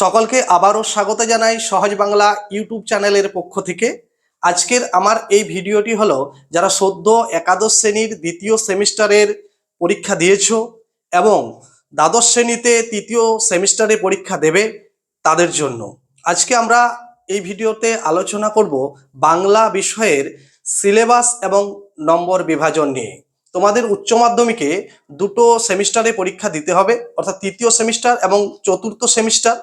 সকলকে আবারও স্বাগত জানাই সহজ বাংলা ইউটিউব চ্যানেলের পক্ষ থেকে। আজকের আমার এই ভিডিওটি হলো, যারা সদ্য একাদশ শ্রেণির দ্বিতীয় সেমিস্টারের পরীক্ষা দিয়েছ এবং দ্বাদশ শ্রেণীতে তৃতীয় সেমিস্টারে পরীক্ষা দেবে তাদের জন্য। আজকে আমরা এই ভিডিওতে আলোচনা করব বাংলা বিষয়ের সিলেবাস এবং নম্বর বিভাজন নিয়ে। তোমাদের উচ্চ মাধ্যমিকে দুটো সেমিস্টারে পরীক্ষা দিতে হবে, অর্থাৎ তৃতীয় সেমিস্টার এবং চতুর্থ সেমিস্টার।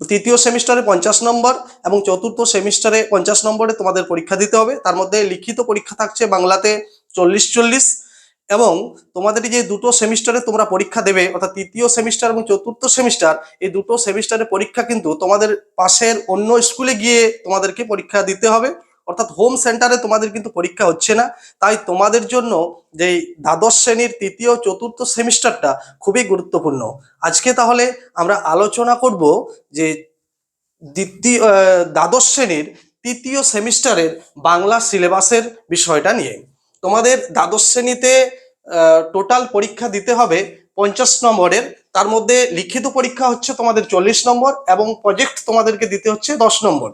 তৃতীয় সেমিস্টারে পঞ্চাশ নম্বর এবং চতুর্থ সেমিস্টারে পঞ্চাশ নম্বরে তোমাদের পরীক্ষা দিতে হবে। তার মধ্যে লিখিত পরীক্ষা থাকছে বাংলাতে চল্লিশ চল্লিশ এবং তোমাদের যে দুটো সেমিস্টারে তোমরা পরীক্ষা দেবে, অর্থাৎ তৃতীয় সেমিস্টার এবং চতুর্থ সেমিস্টার, এই দুটো সেমিস্টারে পরীক্ষা কিন্তু তোমাদের পাশের অন্য স্কুলে গিয়ে তোমাদেরকে পরীক্ষা দিতে হবে। অর্থাৎ হোম সেন্টারে তোমাদের কিন্তু পরীক্ষা হচ্ছে না। তাই তোমাদের জন্য যে দ্বাদশ শ্রেণির তৃতীয়, চতুর্থ সেমিস্টারটা খুবই গুরুত্বপূর্ণ। আজকে তাহলে আমরা আলোচনা করব যে দ্বিতীয় দ্বাদশ শ্রেণির তৃতীয় সেমিস্টারের বাংলা সিলেবাসের বিষয়টা নিয়ে। তোমাদের দ্বাদশ শ্রেণীতে টোটাল পরীক্ষা দিতে হবে পঞ্চাশ নম্বরের। তার মধ্যে লিখিত পরীক্ষা হচ্ছে তোমাদের চল্লিশ নম্বর এবং প্রজেক্ট তোমাদেরকে দিতে হচ্ছে দশ নম্বর।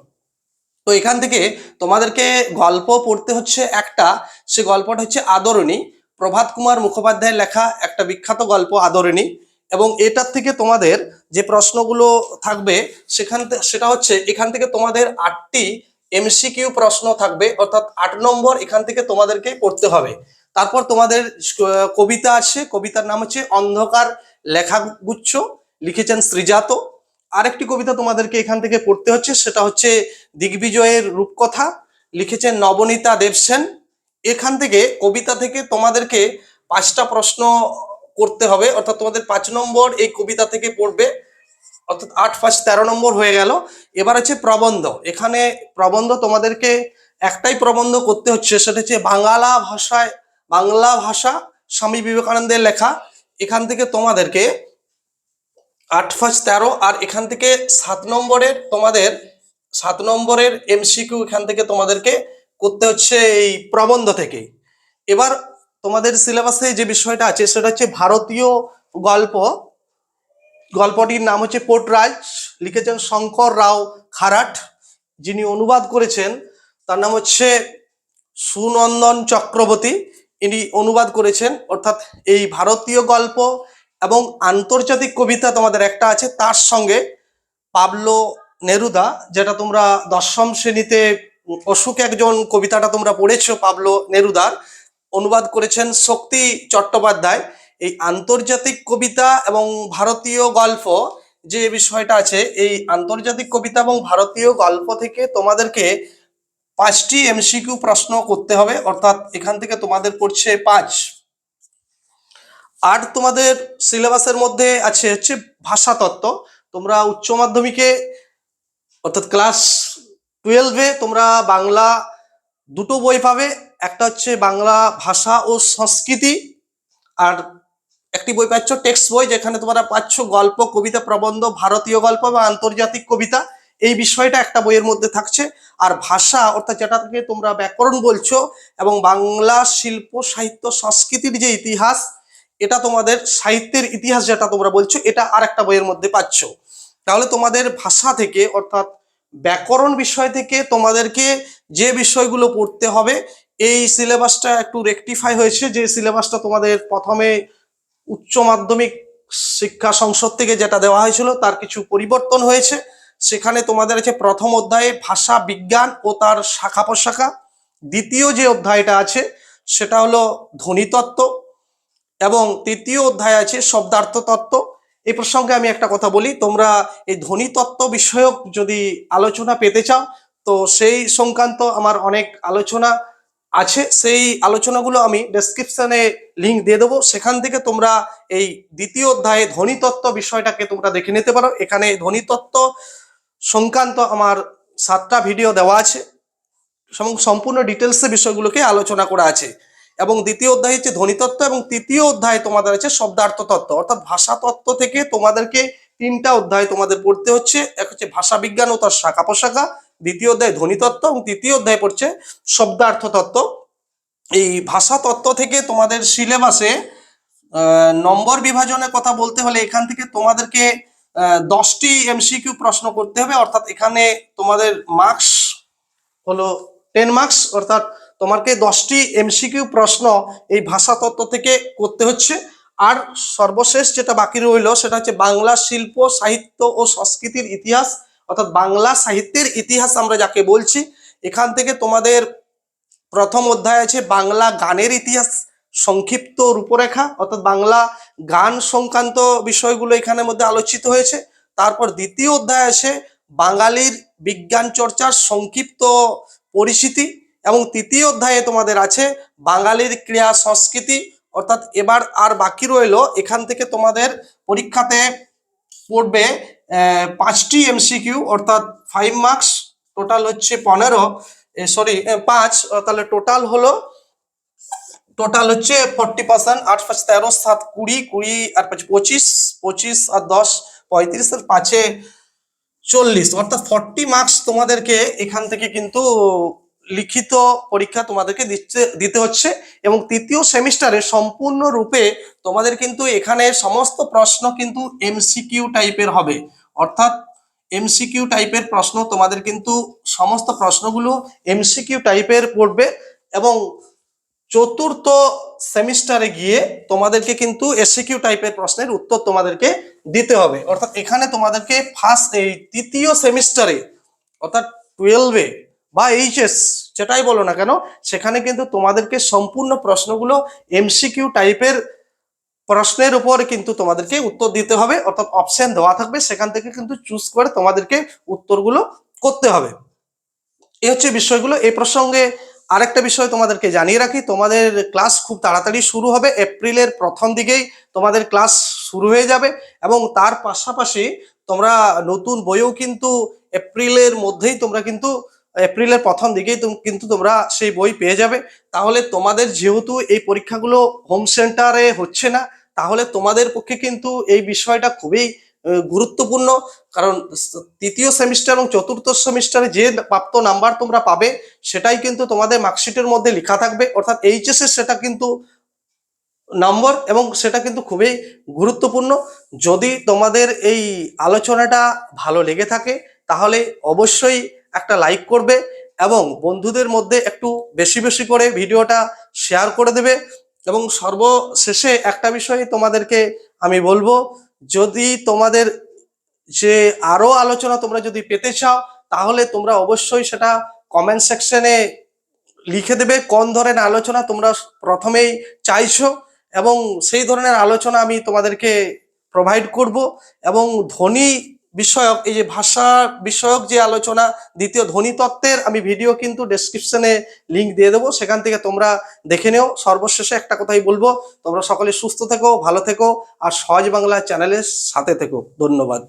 তো এখান থেকে তোমাদেরকে গল্প পড়তে হচ্ছে একটা, সে গল্পটা হচ্ছে আদরণী। প্রভাত কুমার মুখোপাধ্যায়ের লেখা একটা বিখ্যাত গল্প, আদরণী। এবং এটার থেকে তোমাদের যে প্রশ্নগুলো থাকবে, সেখান সেটা হচ্ছে এখান থেকে তোমাদের আটটি এমসিকিউ প্রশ্ন থাকবে, অর্থাৎ আট নম্বর এখান থেকে তোমাদেরকে পড়তে হবে। তারপর তোমাদের কবিতা আছে, কবিতার নাম হচ্ছে অন্ধকার লেখাগুচ্ছ, লিখেছেন শ্রীজাত আরেকটি কবিতা তোমাদেরকে এখান থেকে পড়তে হচ্ছে, সেটা হচ্ছে দিগ্বিজয়ের রূপকথা, লিখেছেন নবনীতা দেবসেন। এখান থেকে কবিতা থেকে তোমাদেরকে পাঁচটা প্রশ্ন করতে হবে, অর্থাৎ তোমাদের পাঁচ নম্বর এই কবিতা থেকে পড়বে, অর্থাৎ আট পাঁচ তেরো নম্বর হয়ে গেল। এবার হচ্ছে প্রবন্ধ। এখানে প্রবন্ধ তোমাদেরকে একটাই প্রবন্ধ করতে হচ্ছে, সেটা হচ্ছে বাংলা ভাষায়, বাংলা ভাষা স্বামী বিবেকানন্দের লেখা। এখান থেকে তোমাদেরকে আট পাঁচ তেরো, আর এখান থেকে সাত নম্বরের তোমাদের, সাত নম্বরের এমসিকিউ এখান থেকে তোমাদেরকে করতে হচ্ছে এই প্রবন্ধ থেকে। এবার তোমাদের সিলেবাসে যে বিষয়টা আছে, সেটা হচ্ছে ভারতীয় গল্প। গল্পটির নাম হচ্ছে পোটরাজ, লিখেছেন শঙ্কর রাও খারাট, যিনি অনুবাদ করেছেন, তার নাম হচ্ছে সুনন্দন চক্রবর্তী। ইনি অনুবাদ করেছেন, অর্থাৎ এই ভারতীয় গল্প এবং আন্তর্জাতিক কবিতা তোমাদের একটা আছে, তার সঙ্গে পাবলো নেরুদা, যেটা তোমরা দশম শ্রেণীতে অশোক একজন কবিতাটা তোমরা পড়েছো, পাবলো নেরুদার। অনুবাদ করেছেন শক্তি চট্টোপাধ্যায়। এই আন্তর্জাতিক কবিতা এবং ভারতীয় গল্প যে বিষয়টা আছে, এই আন্তর্জাতিক কবিতা এবং ভারতীয় গল্প থেকে তোমাদেরকে পাঁচটি এমসিকিউ প্রশ্ন করতে হবে, অর্থাৎ এখান থেকে তোমাদের পড়ছে পাঁচ। আর তোমাদের সিলেবাসের মধ্যে আছে হচ্ছে ভাষাতত্ত্ব তোমরা উচ্চ মাধ্যমিকে, অর্থাৎ ক্লাস টুয়েলভে তোমরা বাংলা দুটো বই পাবে। একটা হচ্ছে বাংলা ভাষা ও সংস্কৃতি, আর একটি বই পাচ্ছ টেক্সট বই, যেখানে তোমরা পাচ্ছ গল্প, কবিতা, প্রবন্ধ, ভারতীয় গল্প বা আন্তর্জাতিক কবিতা। এই বিষয়টা একটা বইয়ের মধ্যে থাকছে। আর ভাষা, অর্থাৎ যেটাকে তোমরা ব্যাকরণ বলছো, এবং বাংলা শিল্প, সাহিত্য, সংস্কৃতির যে ইতিহাস এটা তোমাদের সাহিত্যের ইতিহাস যেটা তোমরা বলছো, এটা আর একটা বইয়ের মধ্যে পাচ্ছ। তাহলে তোমাদের ভাষা থেকে, অর্থাৎ ব্যাকরণ বিষয় থেকে তোমাদেরকে যে বিষয়গুলো পড়তে হবে, এই সিলেবাসটা একটু রেকটিফাই হয়েছে, যে সিলেবাসটা তোমাদের প্রথমে উচ্চ মাধ্যমিক শিক্ষা সংসদ থেকে যেটা দেওয়া হয়েছিল, তার কিছু পরিবর্তন হয়েছে। সেখানে তোমাদের আছে প্রথম অধ্যায়ে ভাষা, বিজ্ঞান ও তার শাখা প্রশাখা। দ্বিতীয় যে অধ্যায়টা আছে, সেটা হলো ধ্বনিতত্ত্ব। এবং তৃতীয় অধ্যায় আছে শব্দার্থ তত্ত্ব। এই প্রসঙ্গে আমি একটা কথা বলি, তোমরা এই ধ্বনিতত্ত্ব বিষয়ক যদি আলোচনা পেতে চাও, তো সেই সংক্রান্ত আমার অনেক আলোচনা আছে। সেই আলোচনাগুলো আমি ডেসক্রিপশনে লিংক দিয়ে দেবো। সেখান থেকে তোমরা এই দ্বিতীয় অধ্যায়ে ধ্বনিতত্ত্ব বিষয়টাকে তোমরা দেখে নিতে পারো। এখানে ধ্বনিতত্ত্ব সংক্রান্ত আমার সাতটা ভিডিও দেওয়া আছে সম্পূর্ণ ডিটেলসে বিষয়গুলোকে আলোচনা করা আছে। এবং দ্বিতীয় অধ্যায় হচ্ছে ধ্বনিতত্ত্ব এবং তৃতীয় অধ্যায় তোমাদের আছে শব্দার্থ তত্ত্ব অর্থাৎ ভাষা তত্ত্ব থেকে তোমাদেরকে তিনটা অধ্যায় তোমাদের পড়তে হচ্ছে। এক হচ্ছে ভাষা বিজ্ঞান ও তার শাখা প্রশাখা দ্বিতীয় অধ্যায় ধ্বনিতত্ত্ব এবং তৃতীয় অধ্যায় পড়ছে শব্দার্থ তত্ত্ব এই ভাষা তত্ত্ব থেকে তোমাদের সিলেবাসে নম্বর বিভাজনের কথা বলতে হলে এখান থেকে তোমাদেরকে দশটি এমসিকিউ প্রশ্ন করতে হবে। অর্থাৎ এখানে তোমাদের মার্কস হলো টেন মার্কস অর্থাৎ তোমাকে দশটি এমসিকিউ প্রশ্ন এই ভাষাতত্ত্ব থেকে করতে হচ্ছে। আর সর্বশেষ যেটা বাকি রইল, সেটা হচ্ছে বাংলা শিল্প, সাহিত্য ও সংস্কৃতির ইতিহাস, অর্থাৎ বাংলা সাহিত্যের ইতিহাস আমরা যাকে বলছি, এখান থেকে তোমাদের প্রথম অধ্যায় আছে বাংলা গানের ইতিহাস, সংক্ষিপ্ত রূপরেখা, অর্থাৎ বাংলা গান সংক্রান্ত বিষয়গুলো এখানের মধ্যে আলোচিত হয়েছে। তারপর দ্বিতীয় অধ্যায় আছে বাঙালির বিজ্ঞান চর্চার সংক্ষিপ্ত পরিচিতি এবং তৃতীয় অধ্যায়ে তোমাদের আছে বাঙালির ক্রিয়া সংস্কৃতি, অর্থাৎ এবার আর বাকি রইল, এখান থেকে তোমাদের পরীক্ষাতে পড়বে পাঁচটি এমসিকিউ অর্থাৎ ফাইভ মার্কস টোটাল হচ্ছে পনেরো সরি পাঁচ তাহলে টোটাল হলো টোটাল হচ্ছে ফোরটি পার্সেন্ট আট পাঁচ তেরো, সাত কুড়ি কুড়ি আর পাঁচ পঁচিশ পঁচিশ আর দশ, পঁয়ত্রিশ আর পাঁচে চল্লিশ, অর্থাৎ ফর্টি মার্কস তোমাদেরকে এখান থেকে কিন্তু লিখিত পরীক্ষা তোমাদেরকে দিচ্ছে, দিতে হচ্ছে এবং তৃতীয় সেমিস্টারে সম্পূর্ণরূপে তোমাদের কিন্তু এখানে সমস্ত প্রশ্ন কিন্তু এমসিকিউ টাইপের হবে। অর্থাৎ এমসিকিউ টাইপের প্রশ্ন তোমাদের কিন্তু সমস্ত প্রশ্নগুলো এমসিকিউ টাইপের পড়বে এবং চতুর্থ সেমিস্টারে গিয়ে তোমাদেরকে কিন্তু এসিকিউ টাইপের প্রশ্নের উত্তর তোমাদেরকে দিতে হবে। অর্থাৎ এখানে তোমাদেরকে ফার্স্ট এই তৃতীয় সেমিস্টারে, অর্থাৎ টুয়েলভে বা এইচএস যেটাই বলো না কেন? সেখানে কিন্তু তোমাদেরকে সম্পূর্ণ প্রশ্নগুলো এমসিকিউ টাইপের প্রশ্নের উপর কিন্তু তোমাদেরকে উত্তর দিতে হবে, অর্থাৎ অপশন দেওয়া থাকবে। সেখান থেকে কিন্তু চুজ করে তোমাদেরকে উত্তরগুলো করতে হবে। এই হচ্ছে বিষয়গুলো। এই প্রসঙ্গে আরেকটা বিষয় তোমাদেরকে জানিয়ে রাখি। তোমাদের ক্লাস খুব তাড়াতাড়ি শুরু হবে। এপ্রিলের প্রথম দিকেই তোমাদের ক্লাস শুরু হয়ে যাবে এবং তার পাশাপাশি তোমরা নতুন বইও কিন্তু এপ্রিলের মধ্যেই তোমরা কিন্তু এপ্রিলের প্রথম দিকেই কিন্তু তোমরা সেই বই পেয়ে যাবে। তাহলে তোমাদের যেহেতু এই পরীক্ষাগুলো হোম সেন্টারে হচ্ছে না, তাহলে তোমাদের পক্ষে কিন্তু এই বিষয়টা খুবই গুরুত্বপূর্ণ। কারণ তৃতীয় সেমিস্টার এবং চতুর্থ সেমিস্টারে যে প্রাপ্ত নাম্বার তোমরা পাবে, সেটাই কিন্তু তোমাদের মার্কশিটের মধ্যে লেখা থাকবে। অর্থাৎ এইচএস এর সেটা কিন্তু নম্বর এবং সেটা কিন্তু খুবই গুরুত্বপূর্ণ। যদি তোমাদের এই আলোচনাটা ভালো লেগে থাকে, তাহলে অবশ্যই একটা লাইক করবে এবং বন্ধুদের মধ্যে একটু বেশি বেশি করে ভিডিওটা শেয়ার করে দেবে। এবং সর্বশেষে একটা বিষয় তোমাদেরকে আমি বলব, যদি তোমাদের যে আরও আলোচনা তোমরা যদি পেতে চাও, তাহলে তোমরা অবশ্যই সেটা কমেন্ট সেকশনে লিখে দেবে কোন ধরনের আলোচনা তোমরা প্রথমেই চাইছো। এবং সেই ধরনের আলোচনা আমি তোমাদেরকে প্রোভাইড করব। এবং ধ্বনি বিষয়ক, এই যে ভাষা বিষয়ক যে আলোচনা, দ্বিতীয় ধ্বনিতত্ত্বের আমি ভিডিও কিন্তু ডেসক্রিপশনে লিঙ্ক দিয়ে দেবো। সেখান থেকে তোমরা দেখে নেও। সর্বশেষে একটা কথাই বলব, তোমরা সকলে সুস্থ থেকো, ভালো থেকো, আর সহজ বাংলা চ্যানেলের সাথে থেকো। ধন্যবাদ।